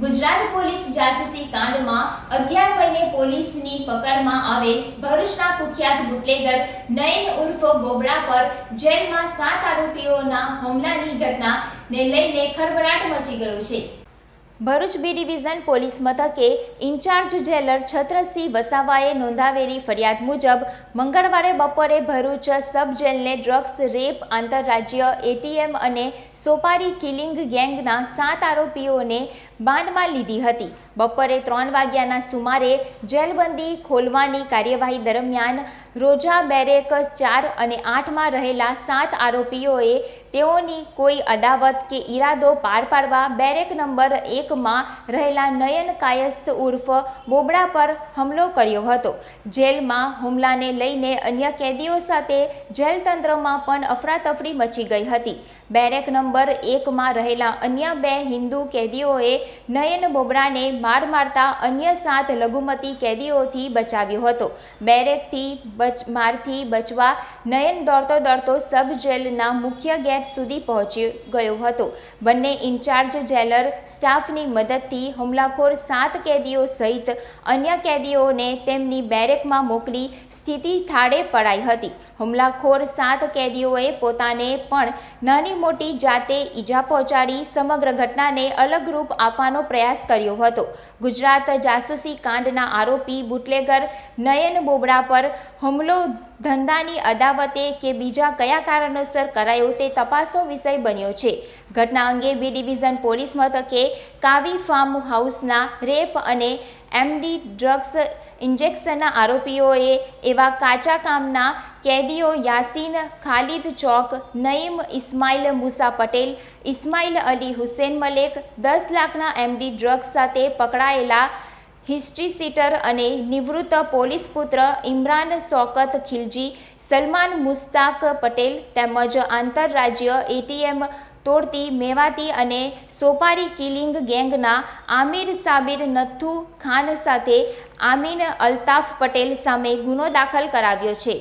Gujarat police જાસૂસી કાંડમાં અગિયાર મહિને પોલીસની પકડમાં આવેલ ભરૂચના કુખ્યાત બુટલેગર નયન ઉર્ફ બોબડા પર જેલમાં સાત આરોપીઓના હુમલાની ઘટનાને લઈને ખળભળાટ મચી ગયો છે. ભરૂચ બી ડિવિઝન પોલીસ મથકે ઇન્ચાર્જ જેલર છત્રસિંહ વસાવાએ નોંધાવેલી ફરિયાદ મુજબ મંગળવારે બપોરે ભરૂચ સબ જેલને ડ્રગ્સ, રેપ, આંતરરાજ્ય, એટીએમ અને સોપારી કિલિંગ ગેંગના સાત આરોપીઓને બાંધમાં લીધી હતી. બપોરે ત્રણ વાગ્યાના સુમારે જેલબંધી ખોલવાની કાર્યવાહી દરમિયાન રોજા બેરેક ચાર અને આઠમાં રહેલા સાત આરોપીઓએ તેઓની કોઈ અદાવત કે ઈરાદો પાર પાડવા બેરેક નંબર એકમાં રહેલા નયન કાયસ્થ ઉર્ફ બોબડા પર હુમલો કર્યો હતો. જેલમાં હુમલાને લઈને અન્ય કેદીઓ સાથે જેલ તંત્રમાં પણ અફરાતફરી મચી ગઈ હતી. બેરેક નંબર એકમાં રહેલા અન્ય બે હિન્દુ કેદીઓએ નયન બોબડાને માર મારતા અન્ય સાત લઘુમતી કેદીઓથી બચાવ્યો હતો. બેરેકથી મારથી બચવા નયન દોડતો દોડતો સબ જેલના મુખ્ય ગેટ સુધી પહોંચી ગયો હતો. બંને ઇન્ચાર્જ જેલર સ્ટાફની મદદથી હુમલાખોર સાત કેદીઓ સહિત અન્ય કેદીઓને તેમની બેરેકમાં મોકલી સ્થિતિ થાળે પડાઈ હતી. હુમલાખોર સાત કેદીઓએ પોતાને પણ નાની મોટી જાતે ઈજા પહોંચાડી સમગ્ર ઘટનાને અલગ રૂપ આપવાનો પ્રયાસ કર્યો હતો. ગુજરાત જાસૂસી કાંડના આરોપી બુટલેગર નયન બોબડા પર હુમલો ધંધાની અદાવતે કે બીજા કયા કારણોસર કરાયો તે તપાસનો વિષય બન્યો છે. ઘટના અંગે બી ડિવિઝન પોલીસ મથકે કાવી ફાર્મ હાઉસના રેપ અને એમડી ડ્રગ્સ ઇન્જેક્શનના આરોપીઓએ એવા કાચા કામના કેદીઓ યાસીન ખાલિદ ચોક, નઈમ ઇસ્માઇલ મુસા પટેલ ઇસ્માઇલ અલી હુસેન મલેક, દસ લાખના એમડી ડ્રગ્સ સાથે પકડાયેલા હિસ્ટ્રી સીટર અને નિવૃત્ત પોલીસ પુત્ર ઇમરાન શોકત ખિલજી, સલમાન મુસ્તાક પટેલ તેમજ આંતરરાજ્ય એટીએમ તોડતી, મેવાતી અને સોપારી કિલિંગ ગેંગના આમિર સાબિર નથુ ખાન સાથે આમીન અલ્તાફ પટેલ સામે ગુનો દાખલ કરાવ્યો છે.